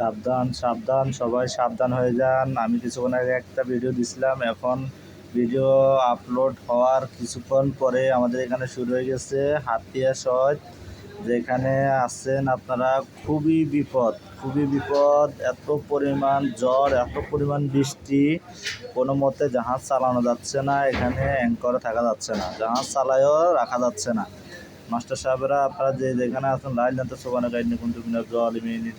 সাবধান সাবধান, সবাই সাবধান হয়ে যান। আমি কিছুক্ষণ আগে একটা ভিডিও দিছিলাম, এখন ভিডিও আপলোড হওয়ার কিছুক্ষণ পরে আমাদের এখানে শুরু হয়ে গেছে হাতিয়া শহর যেখানে আছেন আপনারা। খুবই বিপদ খুবই বিপদ, এত পরিমাণ জ্বর, এত পরিমাণ বৃষ্টি, কোনো মতে জাহাজ চালানো যাচ্ছে না, এখানে অ্যাঙ্করে থাকা যাচ্ছে না, জাহাজ চালায়ও রাখা যাচ্ছে না। মাস্টার সাহেবরা, আপনারা যে যেখানে আছেন, লাইন জানতে সোবানে গাইড নিকুন টুকুনের জল ইমিনি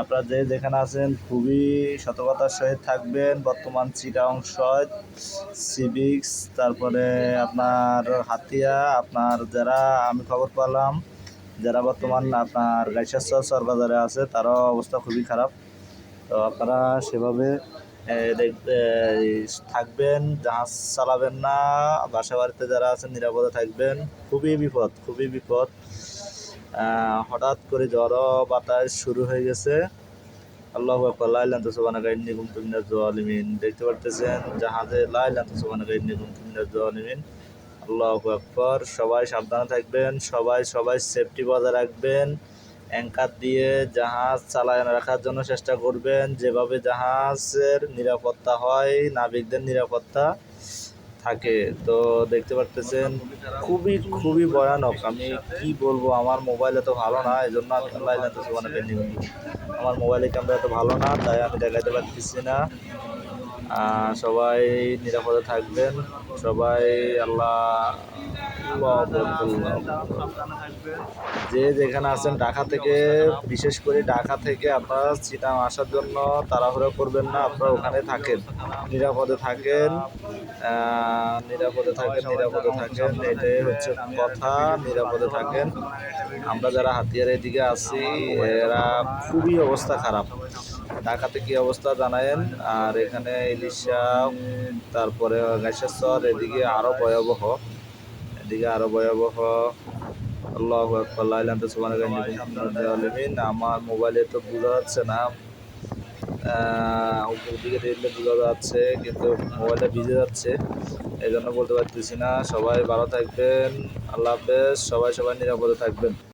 আপনারা যে যেখানে আছেন, খুবই সতর্কতার সহিত থাকবেন। বর্তমান চিটা অংশ সিভিক্স তারপরে আপনার হাতিয়া, আপনার যারা, আমি খবর পেলাম, যারা বর্তমান আপনার গাইসার সরবাজারে আছে, তারও অবস্থা খুবই খারাপ। তো আপনারা সেভাবে থাকবেন, জাহাজ চালাবেন না বাসা বাড়িতে যারা আছেন, নিরাপদে থাকবেন। খুবই বিপদ খুবই বিপদ। হঠাৎ করে ঝড় বাতাস শুরু হয়ে গেছে। আল্লাহ আকবর লাইলান তো সোবানা গাইড নিগুম তুমিনার জলিমিন দেখতে পারতেছেন, জাহাজে লাইলান তো সোবানা গাইড নিগুম তুমিনার জলিমিন আল্লাহ আকবর, সবাই সাবধানে থাকবেন, সবাই সবাই সেফটি বজায় রাখবেন। অ্যাঙ্কার দিয়ে জাহাজ চালায় রাখার জন্য চেষ্টা করবেন। যেভাবে জাহাজের নিরাপত্তা হয়, নাবিকদের নিরাপত্তা থাকে। তো দেখতে পারতেছেন, খুবই খুবই ভয়ানক। আমি কি বলব, আমার মোবাইল এত ভালো না এই জন্য আমি তো সুবানা আমার মোবাইলের ক্যামেরা এত ভালো না, তাই আমি দেখাতে পারতেছি না। সবাই নিরাপদে থাকবেন। সবাই আল্লাহ আল্লাহ যে যেখানে আছেন ঢাকা থেকে, বিশেষ করে ঢাকা থেকে আপনারা চিটাং আসার জন্য তাড়াহুড়া করবেন না, আপনারা ওখানে থাকেন। নিরাপদে থাকেন নিরাপদে থাকেন নিরাপদে থাকেন, এটাই হচ্ছে কথা, নিরাপদে থাকেন। আমরা যারা হাতিয়ার এদিকে আছি, এরা খুবই অবস্থা খারাপ। ঢাকাতে কি অবস্থা জানায়েন আর এখানে ইলিশা, তারপরে গাইশেশ্বর এদিকে আরও ভয়াবহ। এদিকে আরও ভয়াবহ আল্লাহ আকবার তো জালিমিন আমার মোবাইলে তো বোঝা যাচ্ছে না উপর দিকে দেখলে বোঝা যাচ্ছে কিন্তু মোবাইলটা ভিজে যাচ্ছে এই জন্য বলতে পারতেছি না সবাই ভালো থাকবেন আল্লাহ হাফেজ সবাই সবাই নিরাপদে থাকবেন